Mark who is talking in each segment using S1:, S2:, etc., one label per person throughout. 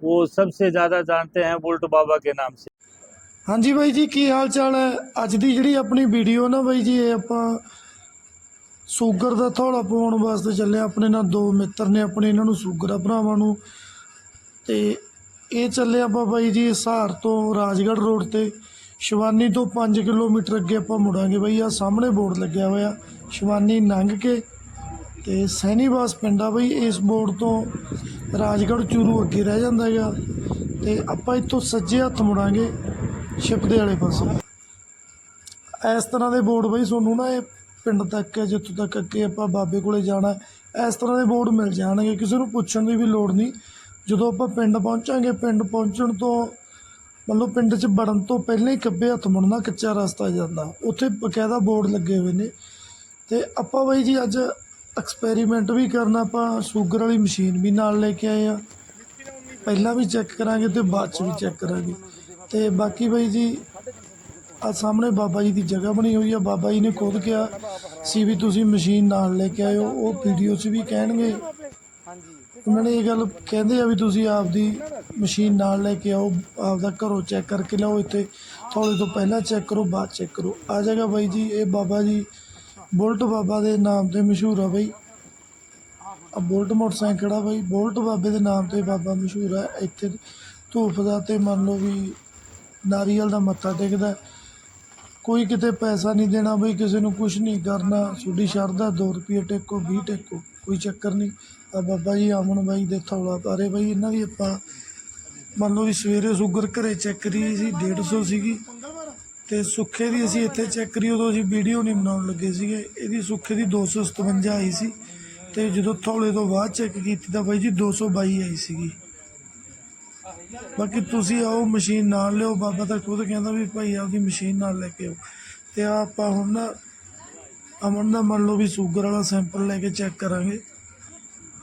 S1: वो सबसे ज़्यादा जानते हैं बुल्ट बाबा के नाम से
S2: ਹਾਂਜੀ ਬਾਈ ਜੀ ਕੀ ਹਾਲ ਚਾਲ ਹੈ ਅੱਜ ਦੀ ਜਿਹੜੀ ਆਪਣੀ ਵੀਡੀਓ ਨਾ ਬਾਈ ਜੀ ਇਹ ਆਪਾਂ ਸ਼ੂਗਰ ਦਾ ਥੋੜਾ ਪਾਉਣ ਵਾਸਤੇ ਚੱਲੇ ਹਾਂ। ਆਪਣੇ ਨਾਲ ਦੋ ਮਿੱਤਰ ਨੇ ਆਪਣੇ ਇਹਨਾਂ ਨੂੰ ਸ਼ੂਗਰ ਆ ਭਰਾਵਾਂ ਨੂੰ ਤੇ ਇਹ ਚੱਲੇ ਆਪਾਂ ਬਾਈ ਜੀ ਹਿਸਾਰ ਤੋਂ ਰਾਜਗੜ੍ਹ ਰੋਡ ਤੇ ਸ਼ਿਵਾਨੀ ਤੋਂ 5 ਕਿਲੋਮੀਟਰ ਅੱਗੇ ਆਪਾਂ ਮੁੜਾਂਗੇ ਬਾਈ ਆ ਸਾਹਮਣੇ ਬੋਰਡ ਲੱਗਿਆ ਹੋਇਆ ਸ਼ਿਵਾਨੀ ਲੰਘ ਕੇ ਤੇ ਸੈਨੀਵਾਸ ਪਿੰਡ ਆ ਬਈ, ਇਸ ਬੋਰਡ ਤੋਂ ਰਾਜਗੜ੍ਹ ਚੂਰੂ ਅੱਗੇ ਰਹਿ ਜਾਂਦਾ ਹੈਗਾ ਤੇ ਆਪਾਂ ਇੱਥੋਂ ਸੱਜੇ ਹੱਥ ਮੁੜਾਂਗੇ ਸ਼ਿਪਦੇ ਵਾਲੇ ਪਾਸੇ। ਇਸ ਤਰ੍ਹਾਂ ਦੇ ਬੋਰਡ ਬਈ, ਤੁਹਾਨੂੰ ਨਾ ਇਹ ਪਿੰਡ ਤੱਕ ਜਿੱਥੋਂ ਤੱਕ ਅੱਗੇ ਆਪਾਂ ਬਾਬੇ ਕੋਲੇ ਜਾਣਾ ਇਸ ਤਰ੍ਹਾਂ ਦੇ ਬੋਰਡ ਮਿਲ ਜਾਣਗੇ। ਕਿਸੇ ਨੂੰ ਪੁੱਛਣ ਦੀ ਵੀ ਲੋੜ ਨਹੀਂ। ਜਦੋਂ ਆਪਾਂ ਪਿੰਡ ਪਹੁੰਚਾਂਗੇ, ਪਿੰਡ ਪਹੁੰਚਣ ਤੋਂ ਮਤਲਬ ਪਿੰਡ 'ਚ ਵੜਨ ਤੋਂ ਪਹਿਲਾਂ ਹੀ ਖੱਬੇ ਹੱਥ ਮੁੜਨਾ, ਕੱਚਾ ਰਸਤਾ ਜਾਂਦਾ। ਉੱਥੇ ਬਕਾਇਦਾ ਬੋਰਡ ਲੱਗੇ ਹੋਏ ਨੇ। ਤੇ ਆਪਾਂ ਬਾਈ ਜੀ ਅੱਜ ਐਕਸਪੈਰੀਮੈਂਟ ਵੀ ਕਰਨਾ ਆਪਾਂ, ਸ਼ੂਗਰ ਵਾਲੀ ਮਸ਼ੀਨ ਵੀ ਨਾਲ ਲੈ ਕੇ ਆਏ ਆ। ਪਹਿਲਾਂ ਵੀ ਚੈੱਕ ਕਰਾਂਗੇ ਤੇ ਬਾਅਦ ਚ ਵੀ ਚੈੱਕ ਕਰਾਂਗੇ। ਤੇ ਬਾਕੀ ਬਾਈ ਜੀ ਆ ਸਾਹਮਣੇ ਬਾਬਾ ਜੀ ਦੀ ਜਗ੍ਹਾ ਬਣੀ ਹੋਈ ਆ। ਬਾਬਾ ਜੀ ਨੇ ਖੁਦ ਕਿਹਾ ਸੀ ਵੀ ਤੁਸੀਂ ਮਸ਼ੀਨ ਨਾਲ ਲੈ ਕੇ ਆਇਓ, ਉਹ ਵੀਡੀਓ 'ਚ ਵੀ ਕਹਿਣਗੇ। ਉਹਨਾਂ ਨੇ ਇਹ ਗੱਲ ਕਹਿੰਦੇ ਆ ਵੀ ਤੁਸੀਂ ਆਪਦੀ ਮਸ਼ੀਨ ਨਾਲ ਲੈ ਕੇ ਆਓ, ਆਪਦਾ ਘਰੋਂ ਚੈੱਕ ਕਰਕੇ ਲਿਆਓ ਇੱਥੇ। ਥੋੜੇ ਤੋਂ ਪਹਿਲਾਂ ਚੈੱਕ ਕਰੋ, ਬਾਅਦ ਚੈੱਕ ਕਰੋ। ਆ ਜਾਏਗਾ ਬਾਈ ਜੀ, ਇਹ ਬਾਬਾ ਜੀ ਬੁਲਟ ਬਾਬਾ ਦੇ ਨਾਮ ਤੇ ਮਸ਼ਹੂਰ ਆ ਬਾਈ। ਆ ਬੁਲਟ ਮੋਟਰਸਾਈਕਲ ਆ ਬਾਈ। ਬੁਲਟ ਬਾਬੇ ਦੇ ਨਾਮ ਤੇ ਬਾਬਾ ਮਸ਼ਹੂਰ ਆ। ਇੱਥੇ ਧੂਫ ਦਾ ਤੇ ਮੰਨ ਲਓ ਵੀ ਨਾਰੀਅਲ ਦਾ ਮੱਥਾ ਟੇਕਦਾ। ਕੋਈ ਕਿਤੇ ਪੈਸਾ ਨਹੀਂ ਦੇਣਾ ਬਈ, ਕਿਸੇ ਨੂੰ ਕੁਝ ਨਹੀਂ ਕਰਨਾ। ਤੁਹਾਡੀ ਸ਼ਰਧਾ 2 ਰੁਪਏ ਟੇਕੋ 20 ਟੇਕੋ, ਕੋਈ ਚੱਕਰ ਨਹੀਂ। ਆ ਬਾਬਾ ਜੀ ਆਮਨ ਬਾਈ ਦੇ ਥੌਲਾ ਪਾਰੇ ਬਾਈ। ਇਹਨਾਂ ਦੀ ਆਪਾਂ ਮੰਨ ਲਓ ਵੀ ਸਵੇਰੇ ਸ਼ੂਗਰ ਘਰੇ ਚੈੱਕ ਕਰੀ ਸੀ 150 ਸੀਗੀ। ਤੇ ਸੁੱਖੇ ਦੀ ਅਸੀਂ ਇੱਥੇ ਚੈੱਕ ਕਰੀ, ਉਦੋਂ ਅਸੀਂ ਵੀਡੀਓ ਨਹੀਂ ਬਣਾਉਣ ਲੱਗੇ ਸੀਗੇ। ਇਹਦੀ ਸੁੱਖੇ ਦੀ 257 ਆਈ ਸੀ ਤੇ ਜਦੋਂ ਥੌਲੇ ਤੋਂ ਬਾਅਦ ਚੈੱਕ ਕੀਤੀ ਤਾਂ ਬਾਈ ਜੀ 222 ਆਈ ਸੀਗੀ। ਬਾਕੀ ਤੁਸੀਂ ਆਓ, ਮਸ਼ੀਨ ਨਾਲ ਲਿਓ ਬਾਬਾ ਤਾਂ ਖੁਦ ਕਹਿੰਦਾ ਵੀ ਭਾਈ ਆਪਦੀ ਮਸ਼ੀਨ ਨਾਲ ਲੈ ਕੇ ਆਓ। ਤੇ ਆਹ ਆਪਾਂ ਹੁਣ ਨਾ ਅਮਨ ਦਾ ਮੰਨ ਲਓ ਵੀ ਸ਼ੂਗਰ ਵਾਲਾ ਸੈਂਪਲ ਲੈ ਕੇ ਚੈੱਕ ਕਰਾਂਗੇ।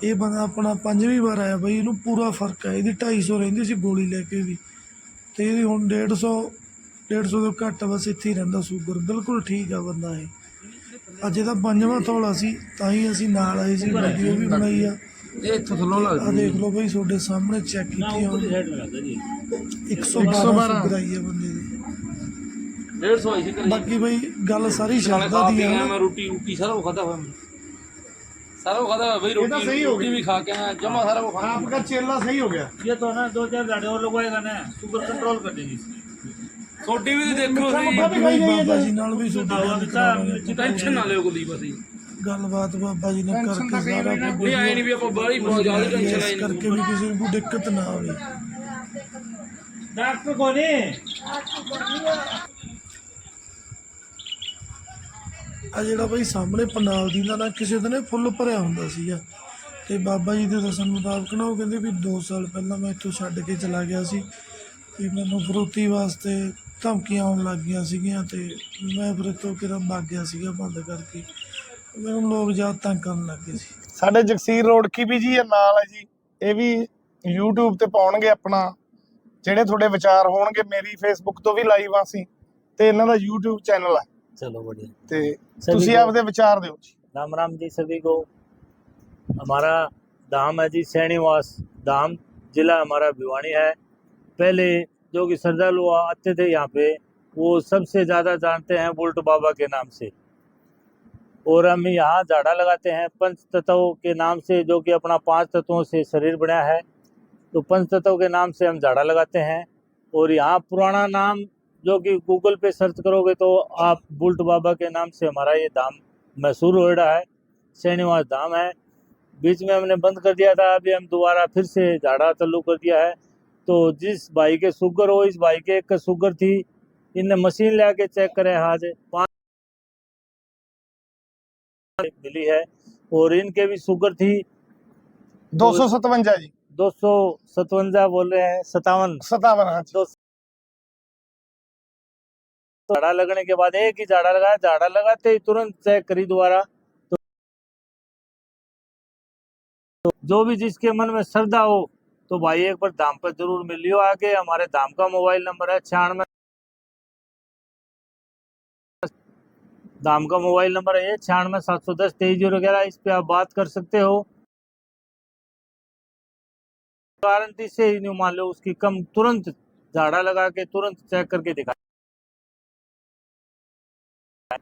S2: ਇਹ ਬੰਦਾ ਆਪਣਾ ਪੰਜਵੀਂ ਵਾਰ ਆਇਆ ਬਈ, ਇਹਨੂੰ ਪੂਰਾ ਫ਼ਰਕ ਹੈ ਇਹਦੀ 250 ਰਹਿੰਦੀ ਸੀ ਗੋਲੀ ਲੈ ਕੇ ਵੀ। ਤੇ ਇਹਦੀ ਹੁਣ 150 150 ਤੋਂ ਘੱਟ ਬਸ ਇੱਥੇ ਹੀ ਰਹਿੰਦਾ ਸ਼ੂਗਰ ਬਿਲਕੁਲ ਠੀਕ ਆ ਬੰਦਾ ਇਹ ਅੱਜ ਇਹਦਾ ਪੰਜਵਾਂ ਥੋੜਾ ਸੀ ਤਾਂ ਹੀ ਅਸੀਂ ਨਾਲ ਆਏ ਸੀ ਵੀਡੀਓ ਵੀ ਬਣਾਈ ਆ
S3: ਇਹ ਇੱਥੋਂ ਥੱਲੋਂ
S2: ਆ
S3: ਲੱਗਦੀ
S2: ਦੇਖ ਲਓ ਬਈ ਤੁਹਾਡੇ ਸਾਹਮਣੇ ਚੈੱਕ
S1: ना
S2: ਕੀਤੀ
S1: ऊपरी
S2: ਆ
S1: साइड में लगता है जी
S2: 112 ਸ਼ੂਗਰ ਆਈ ਹੈ ਬੰਦੇ ਦੀ
S3: 150 ਹੋਈ ਸੀ ਘਰੇ
S2: ਬਾਕੀ ਬਈ ਗੱਲ ਸਾਰੀ
S3: ਨਾਲੇ
S2: ਸ਼ਰਧਾ
S3: ਖਾ
S2: ਦੀ
S3: ਪੀ
S2: ਹੈ
S3: ਆਇਆ
S2: ਨਾ।
S3: ਮੈਂ ਰੋਟੀ ਰੋਟੀ ਸਾਰਾ ਕੁਛ ਖਾਦਾ ਹੋਇਆ ਮੈਂ ਸਾਰਾ ਕੁਛ ਖਾਦਾ ਹੋਇਆ ਬਈ ਰੋਟੀ ਰੋਟੀ ਵੀ ਖਾ ਕੇ ਆਇਆ ਜਮਾ ਸਾਰਾ ਕੁਛ ਖਾ
S2: आपका चेला सही हो गया
S1: ये तो ना दो चार गाड़ी और लगवाएगा ना शुगर कंट्रोल कर देगी
S3: ਤੁਹਾਡੀ ਵੀ ਦੇਖੋ
S2: ਮਿੱਠਾ ਬਾਬਾ ਜੀ। ਨਾਲ ਵੀ
S1: ਸੁਣਾਵਾ
S2: ਦਿੱਤਾ
S3: ਟੈਨਸ਼ਨ ਨਾ ਲਿਓ ਕੁਲਦੀਪ ਅਸੀਂ
S2: ਗੱਲਬਾਤ ਬਾਬਾ ਜੀ ਨੇ ਕਰਕੇ
S3: ਨਹੀਂ ਆਏ ਨਹੀਂ ਵੀ ਆਪਾਂ ਬਾਹਲੀ ਬਹੁਤ ਜ਼ਿਆਦਾ ਟੈਨਸ਼ਨ ਆਈ
S2: ਕਰਕੇ ਵੀ ਕਿਸੇ ਨੂੰ ਦਿੱਕਤ ਨਾ ਆਵੇ।
S1: ਡਾਕਟਰ ਕੋਨੇ
S2: ਆ ਜਿਹੜਾ ਬਈ ਸਾਹਮਣੇ ਪੰਡਾਲ ਦੀ ਨਾ ਕਿਸੇ ਦਿਨ ਫੁੱਲ ਭਰਿਆ ਹੁੰਦਾ ਸੀਗਾ। ਤੇ ਬਾਬਾ ਜੀ ਦੇ ਦਸਨ ਮੁਤਾਬਕ ਨਾ ਉਹ ਕਹਿੰਦੇ ਵੀ 2 ਸਾਲ ਪਹਿਲਾਂ ਮੈਂ ਇੱਥੋਂ ਛੱਡ ਕੇ ਚਲਾ ਗਿਆ ਸੀ। ਵੀ ਮੈਨੂੰ ਫਰੂਤੀ ਵਾਸਤੇ ਧਮਕੀਆਂ ਆਉਣ ਲੱਗ ਗਈਆਂ ਸੀਗੀਆਂ ਤੇ ਮੈਂ ਫਿਰ ਇੱਥੋਂ ਕਿਰਾਂ ਭੱਗ ਗਿਆ ਸੀਗਾ ਬੰਦ ਕਰਕੇ ਮੈਨੂੰ ਲੋਕ ਜ਼ਿਆਦਾ ਤੰਗ ਕਰਨ ਲੱਗ ਗਏ ਸੀ
S4: ਸਾਡੇ ਜਗਸੀਰ ਰੋੜਕੀ ਵੀ ਜੀ ਇਹ ਨਾਲ ਹੈ ਜੀ ਇਹ ਵੀ YouTube ਤੇ ਪਾਉਣਗੇ ਆਪਣਾ ਜਿਹੜੇ ਤੁਹਾਡੇ ਵਿਚਾਰ ਹੋਣਗੇ ਮੇਰੀ Facebook ਤੋਂ ਵੀ ਲਾਈਵ ਆ ਸੀ ਤੇ ਇਹਨਾਂ ਦਾ YouTube ਚੈਨਲ ਹੈ
S1: चलो बढ़िया
S4: ਤੇ
S1: ਸਭੀ
S4: ਤੁਸੀਂ
S1: ਕੋ-
S4: ਆਪਦੇ ਵਿਚਾਰ ਦਿਓ ਜੀ
S1: राम राम जी सभी को हमारा धाम है जी सैनीवास धाम जिला हमारा भिवानी है पहले जो कि श्रद्धालु आते थे यहाँ पे, वो सबसे ज़्यादा जानते हैं बुल्ट बाबा के नाम से। और हम यहाँ झाड़ा लगाते हैं, पंच तत्वों के नाम से, जो कि अपना पाँच तत्वों से शरीर बना है। तो पंच तत्वों के नाम से हम झाड़ा लगाते हैं। और यहाँ पुराना नाम जो कि गूगल पे सर्च करोगे तो आप बुल्ट बाबा के नाम से हमारा ये धाम मशहूर हो रहा है श्रीनिवास धाम है। बीच में हमने बंद कर दिया था, अभी हम दोबारा फिर से झाड़ा चालू कर दिया है। तो जिस भाई के शुगर हो इस भाई के एक शुगर थी इनने मशीन ले के चेक करे आज पाँच मिली है और इनके भी शुगर थी
S4: दो सौ सतवंजा जी
S1: दो सौ सतवंजा बोल रहे हैं सतावन
S4: सतावन
S1: दो झाड़ा लगने के बाद एक ही झाड़ा लगाया झाड़ा लगाते ही तुरंत चेक करी दोबारा तो जो भी जिसके मन में श्रद्धा हो तो भाई एक बार धाम पर ज़रूर मिलियो आके हमारे धाम का मोबाइल नंबर है छियानवे। धाम का मोबाइल नंबर है छियानवे सात सौ दस तेईस ज़ीरो ग्यारह। इस पे आप बात कर सकते हो। गारंटी से ही मान लो, उसकी कम तुरंत झाड़ा लगा के, तुरंत चेक करके दिखा।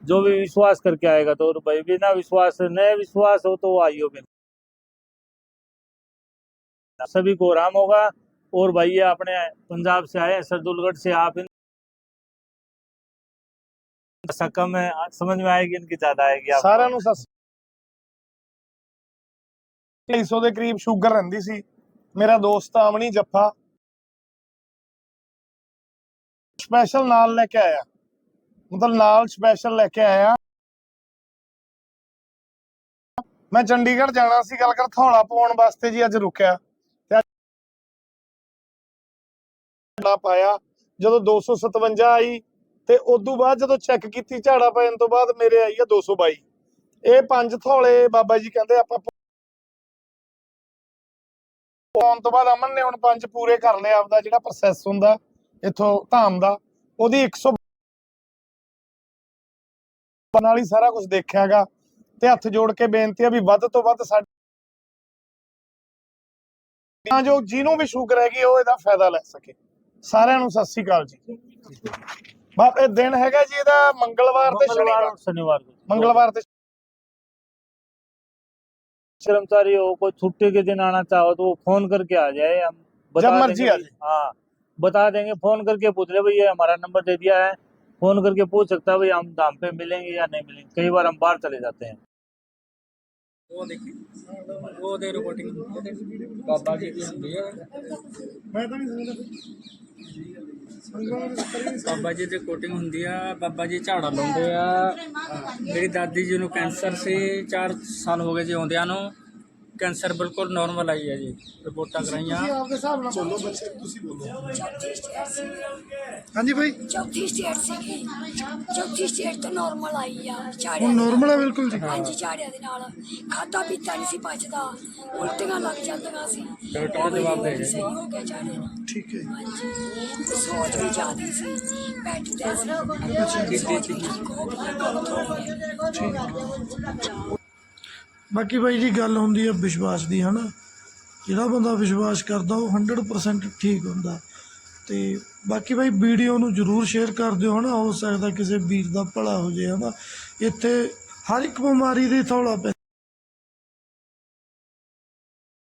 S1: जो भी विश्वास करके आएगा तो भाई बिना विश्वास, नए विश्वास हो तो आइयो भी सभी को आराम होगा और भाई ये अपने पंजाब से आए हैं सरदुलगढ़ से आप इन ऐसा कम है आज समझ में आएगी इनकी ज्यादा आएगी आपको।
S4: ਸਾਰਿਆਂ ਨੂੰ ਸਤਿ ਸ੍ਰੀ 250 ਦੇ ਕਰੀਬ ਸ਼ੂਗਰ ਰਹਿੰਦੀ ਸੀ ਮੇਰਾ ਦੋਸਤ ਆਮਣੀ ਜੱਫਾ ਸਪੈਸ਼ਲ ਨਾਲ ਲੈ ਕੇ ਆਇਆ ਮਤਲਬ ਨਾਲ ਸਪੈਸ਼ਲ ਲੈ ਕੇ ਆਇਆ ਮੈਂ ਚੰਡੀਗੜ੍ਹ ਜਾਣਾ ਸੀ ਗੱਲ ਕਰ ਥੌਲਾ ਪਾਉਣ ਵਾਸਤੇ ਜੀ ਅੱਜ ਰੁਕਿਆ ਤੇ ਪਾਇਆ। ਜਦੋਂ 257 ਆਈ ਤੇ ਉਦੋਂ ਬਾਅਦ ਜਦੋਂ ਚੈੱਕ ਕੀਤੀ ਝਾੜਾ ਪੈਣ ਤੋਂ ਬਾਅਦ ਮੇਰੇ ਆਈ ਆ 222 ਇਹ ਪੰਜ ਥੌਲੇ ਬਾਬਾ ਜੀ ਕਹਿੰਦੇ ਆਪਾਂ ਪਾਉਣ ਤੋਂ ਬਾਅਦ ਅਮਨ ਨੇ ਹੁਣ ਪੰਜ ਪੂਰੇ ਕਰ ਲਏ ਆਪਦਾ ਜਿਹੜਾ ਪ੍ਰੋਸੈਸ ਹੁੰਦਾ ਇਥੋਂ ਧਾਮ ਦਾ। ਉਹਦੀ 100 ਨਾਲ ਹੀ ਸਾਰਾ ਕੁਝ ਦੇਖਿਆਗਾ ਤੇ ਹੱਥ ਜੋੜ ਕੇ ਬੇਨਤੀ ਆ ਵੀ ਵੱਧ ਤੋਂ ਵੱਧ ਸਾਡੇ ਤਾਂ ਜੋ ਜਿਹਨੂੰ ਵੀ ਸ਼ੂਗਰ ਹੈਗੀ ਉਹ ਇਹਦਾ ਫਾਇਦਾ ਲੈ ਸਕੇ। ਸਾਰਿਆਂ ਨੂੰ ਸਤਿ ਸ੍ਰੀ ਅਕਾਲ ਜੀ ਬਾਪ ਇਹ ਦਿਨ ਹੈਗਾ ਜੀ ਇਹਦਾ ਮੰਗਲਵਾਰ ਤੇ
S1: मंगलवार
S4: ਸ਼ਨੀਵਾਰ
S1: और शनिवार को
S4: ਮੰਗਲਵਾਰ ਤੇ
S1: कर्मचारी हो कोई छुट्टी के दिन आना चाहो तो वो फोन करके आ जाए हम बता
S4: जब मर्जी
S1: देंगे
S4: आ
S1: भाई- हाँ बता देंगे फोन करके पूछ ले भैया हमारा नंबर दे दिया है फोन करके पूछ सकता है भाई हम दाम पे मिलेंगे या नहीं मिलेंगे कई बार हम बाहर चले जाते हैं
S3: ਉਹ ਦੇਖੀ ਉਹ ਦੇ ਰਿਪੋਰਟਿੰਗ ਬਾਬਾ ਜੀ ਦੀ ਹੁੰਦੀ ਹੈ
S4: ਮੈਂ ਤਾਂ ਨਹੀਂ
S3: ਬਾਬਾ ਜੀ ਦੀ ਕੋਟਿੰਗ ਹੁੰਦੀ ਆ, ਬਾਬਾ ਜੀ ਝਾੜਾ ਲਾਉਂਦੇ ਆ। ਮੇਰੀ ਦਾਦੀ ਜੀ ਨੂੰ ਕੈਂਸਰ ਸੀ 4 ਸਾਲ ਹੋ ਗਏ ਜੀ ਆਉਂਦਿਆਂ ਨੂੰ। ਕੈਂਸਰ ਬਿਲਕੁਲ ਨਾਰਮਲ ਆਈ ਹੈ ਜੀ ਰਿਪੋਰਟਾਂ ਕਰਾਈਆਂ
S4: ਆਪਦੇ ਹਿਸਾਬ ਨਾਲ ਬੋਲੋ ਬੱਚੇ ਤੁਸੀਂ ਬੋਲੋ
S5: ਚੌਥੀ ਸਟੇਟ ਸੀ
S2: ਹਾਂਜੀ ਭਾਈ
S5: ਚੌਥੀ ਸਟੇਟ ਸੀਗੀ ਚੌਥੀ ਸਟੇਟ ਤੋਂ ਨਾਰਮਲ ਆਈ ਆ ਝਾੜਿਆਂ
S2: ਹੁਣ
S5: ਦੇ
S2: ਨਾਰਮਲ ਹੈ ਬਿਲਕੁਲ ਜੀ
S5: ਹਾਂਜੀ ਝਾੜਿਆਂ ਦੇ ਨਾਲ ਖਾਦਾ ਪੀਤਾ ਨਹੀਂ ਸੀ ਪਚਦਾ ਉਲਟੀਆਂ ਲੱਗ ਜਾਂਦੀਆਂ ਸੀ
S3: ਡਾਕਟਰ ਨੇ ਜਵਾਬ ਦੇ
S5: ਸਹੀ ਹੋ ਗਿਆ ਝਾੜੇ ਨਾਲ
S2: ਠੀਕ ਹੈ
S5: ਹਾਂਜੀ ਤੇ ਸੋਚ ਵੀ ਜ਼ਿਆਦੀ ਸੀ ਬੈਠ ਤੇ ਸੀ ਸੋਚ ਵੀ ਠੀਕ ਹੋ ਗਈ ਗੱਲ ਥੋੜੀ
S2: ਬਾਕੀ ਬਾਈ ਜੀ ਗੱਲ ਹੁੰਦੀ ਹੈ ਵਿਸ਼ਵਾਸ ਦੀ, ਹਨਾ? ਜਿਹੜਾ ਬੰਦਾ ਵਿਸ਼ਵਾਸ ਕਰਦਾ, ਉਹ 100% ਠੀਕ ਹੁੰਦਾ। ਤੇ ਬਾਕੀ ਬਾਈ ਵੀਡੀਓ ਨੂੰ ਜਰੂਰ ਸ਼ੇਅਰ ਕਰ ਦਿਓ, ਹਨਾ? ਹੋ ਸਕਦਾ ਕਿਸੇ ਵੀਰ ਦਾ ਭਲਾ ਹੋ ਜੇ ਹਨਾ? ਇੱਥੇ ਹਰ ਇੱਕ ਬਿਮਾਰੀ ਦੀ ਥੋੜਾ